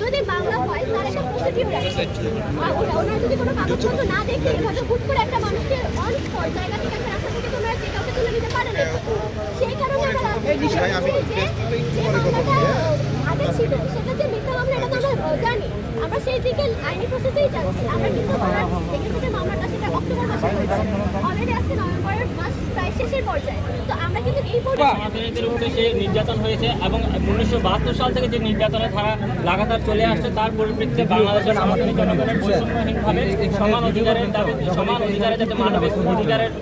যদি বাংলা হয় তার একটা প্রসিডিউর আছে থেকে থেকে সেই আমরা যে মামলাটা আগে ছিল সেটা সেই দিকে আইনি প্রসেসেই যাচ্ছি আমরা কিন্তু এগেন্সে যে মামলাটা সেটা অক্টোবর মাসে অলরেডি আজকে নভেম্বরের মাস প্রায় শেষের পর্যায়ে তো আমরা কিন্তু এই পর্যায়ে উপরে সে নির্যাতন হয়েছে এবং উনিশশো বাহাত্তর সাল থেকে যে নির্যাতনের ধারা লাগাতার চলে আসছে তার পরিপ্রেক্ষিতে বাংলাদেশের জনগণের বৈষম্যহীনভাবে সমান অধিকারের দাবি সমান অধিকারে যাতে মানবিক অধিকারের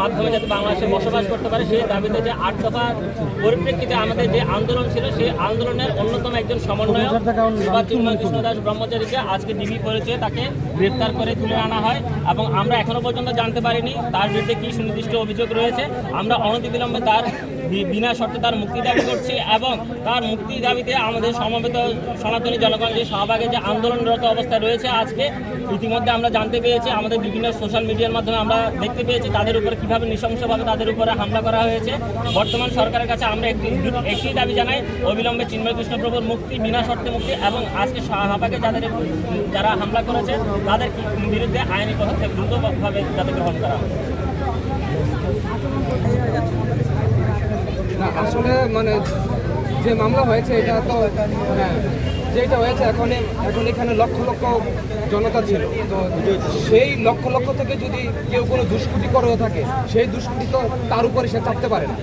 মাধ্যমে যাতে বাংলাদেশে বসবাস করতে পারে সেই দাবিতে যে আট দফা পরিপ্রেক্ষিতে আমাদের যে আন্দোলন ছিল সেই আন্দোলনের অন্যতম একজন সমন্বয়ক কৃষ্ণ দাস ব্রহ্মচারীকে আজকে ডিবি পরিচয়ে তাকে গ্রেপ্তার করে তুলে আনা হয় এবং আমরা এখনও পর্যন্ত জানতে পারিনি তার বিরুদ্ধে কি সুনির্দিষ্ট অভিযোগ রয়েছে। আমরা অনতিবিলম্বে তার বিনা শর্তে তার মুক্তি দাবি করছি এবং তার মুক্তি দাবিতে আমাদের সমবেত সনাতনী জনগণ যে যে আন্দোলনরত অবস্থায় রয়েছে আজকে, ইতিমধ্যে আমরা জানতে পেরেছি, আমাদের বিভিন্ন সোশ্যাল মিডিয়ার মাধ্যমে আমরা দেখতে পেয়েছি তাদের উপরে কীভাবে নৃশংসভাবে তাদের উপরে হামলা করা হয়েছে। বর্তমান সরকারের কাছে আমরা একটি একটি দাবি জানাই, অবিলম্বে চিন্ময় কৃষ্ণপ্রভুর মুক্তি, বিনা শর্তে মুক্তি এবং আজকে শাহবাগে যাদের যারা হামলা করেছে, তাদের বিরুদ্ধে আইনি পদক্ষেপ দ্রুতভাবে যাতে গ্রহণ করা হয় আসলে মানে যে মামলা হয়েছে, এটা তো হ্যাঁ যেটা হয়েছে এখন এখন এখানে লক্ষ লক্ষ জনতা ছিল। তো সেই লক্ষ লক্ষ থেকে যদি কেউ কোনো দুষ্কৃতি করে থাকে, সেই দুষ্কৃতি তো তার উপরে সে চাপতে পারে না।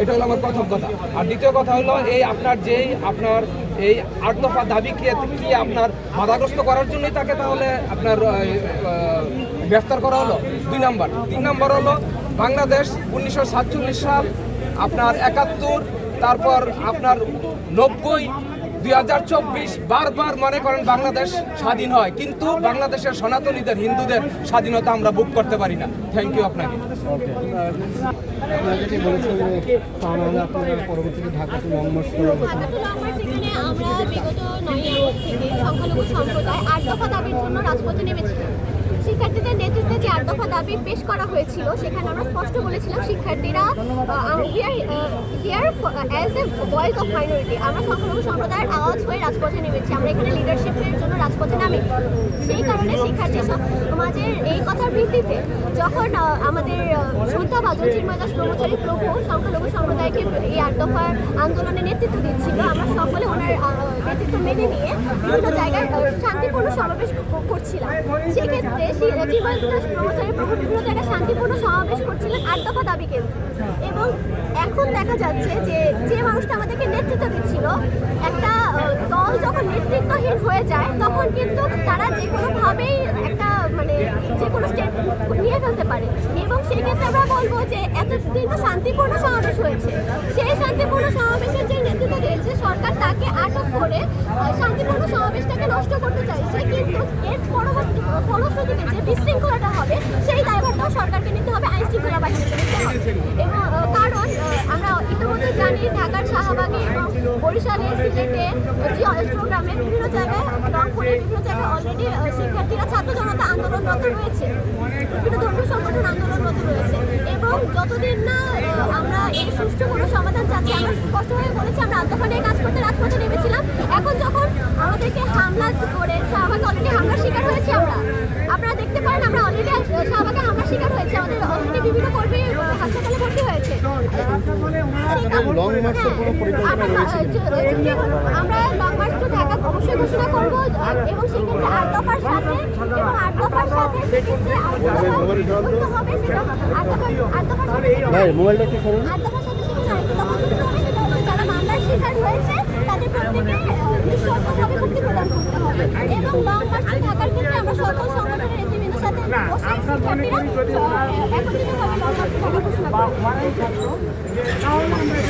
এটা হলো আমার প্রথম কথা। আর দ্বিতীয় কথা হলো, এই আপনার যেই আপনার এই আট দফা দাবি কি আপনার বাধাগ্রস্ত করার জন্যই তাকে তাহলে আপনার গ্রেফতার করা হলো? দুই নাম্বার। তিন নাম্বার হলো, বাংলাদেশ উনিশশো সাতচল্লিশ সাল আপনার একাত্তর, তারপর আপনার নব্বই, দুই হাজার চব্বিশ, বারবার মনে করেন বাংলাদেশ স্বাধীন হয়। কিন্তু বাংলাদেশের সনাতনীদের, হিন্দুদের স্বাধীনতা আমরা বুক করতে পারি না। থ্যাংক ইউ আপনাকে। শিক্ষার্থীদের নেতৃত্বে দাবি পেশ করা হয়েছিল, সেখানে আমরা স্পষ্ট বলেছিলাম, শিক্ষার্থীরা অ্যাজ ভয়েস অফ মাইনরিটি আমরা সংখ্যালঘু সম্প্রদায়ের আওয়াজ হয়ে রাজপথে নেমেছি, আমরা এখানে লিডারশিপের জন্য রাজপথে নামি। সেই কারণে শিক্ষার্থী সমাজের এই কথার ভিত্তিতে যখন আমাদের শ্রদ্ধা ভাদ্র চিন্ময় দাস ব্রহ্মচারী প্রভু সংখ্যালঘু সম্প্রদায়কে এই আট দফার আন্দোলনে নেতৃত্ব দিচ্ছিল, আমরা সকলে ওনার নেতৃত্ব মেনে নিয়ে বিভিন্ন জায়গায় শান্তিপূর্ণ সমাবেশ করছিলাম। সেক্ষেত্রে শ্রী- চিন্ময় দাস ব্রহ্মচারী বিভিন্ন জায়গায় শান্তিপূর্ণ সমাবেশ করছিলেন আট দফা দাবি কেন্দ্র। এবং এখন দেখা যাচ্ছে যে যে মানুষটা আমাদেরকে নেতৃত্ব দিচ্ছিল, একটা দল যখন নেতৃত্বহীন হয়ে যায়, তখন কিন্তু তারা যে কোনোভাবেই একটা মানে যে কোনো স্টেপ নিয়ে ফেলতে পারে। এবং সেক্ষেত্রে আমরা বলব যে, এতদিন তো শান্তিপূর্ণ সমাবেশ হয়েছে। সেই শান্তিপূর্ণ সমাবেশের যে নেতৃত্ব দিয়েছে সরকার, তাকে আটক করে শান্তিপূর্ণ সমাবেশটাকে নষ্ট করতে চাইছে। কিন্তু এর পরবর্তী ফলশ্রুতিতে যে বিশৃঙ্খলাটা হবে, সেই সরকারকে নিতে হবে আইন শৃঙ্খলা বাহিনীকে নিতে হবে। এবং কারণ আমরা ইতিমধ্যে জানি ঢাকার শাহবাগে এবং বরিশালে, সিলেটে প্রোগ্রামে বিভিন্ন জায়গায় রংপুরে বিভিন্ন জায়গায় অলরেডি শিক্ষার্থীরা ছাত্র জনতা আন্দোলনরত রয়েছে। বিভিন্ন ধর্মীয় সংগঠন আন্দোলনরত রয়েছে। এবং যতদিন না আমরা এই সুষ্ঠু কোনো সমাধান চাচ্ছি, আমরা স্পষ্টভাবে বলেছি, আমরা আত্মফা নিয়ে কাজ করতে রাজপথে নেমেছিলাম। এখন যখন আমাদেরকে হামলা করে, শাহবাগে অলরেডি হামলার শিকার হয়েছি আমরা। দেখতে পারেন আমরা অলরেডি শাহবাগে হামলার শিকার হয়েছে আমাদের অলরেডি বিভিন্ন কর্মী হাসপাতালে ভর্তি হয়েছে। পরিকল্পনা আমরা লং মার্চ টু ঢাকা অবশ্যই ঘোষণা করব এবং সেক্ষেত্রে আট দফার সাথে এবং আট দফার সাথে সেক্ষেত্রে আট দফা ঐক্য হবে সেটা আট দফার সাথে সেটা- ভাই মোবাইলটা একটু করুন আট দফার সাথে সেক্ষেত্রে আরেকটা দফা হবে সেটা হলো যারা মামলার শিকার হয়েছে তাদের প্রত্যেকে নিঃশর্তভাবে মুক্তি প্রদান করতে হবে। এবং লং মার্চ ঢাকার ক্ষেত্রে আমরা সকল সংগঠনের নেতৃবৃন্দের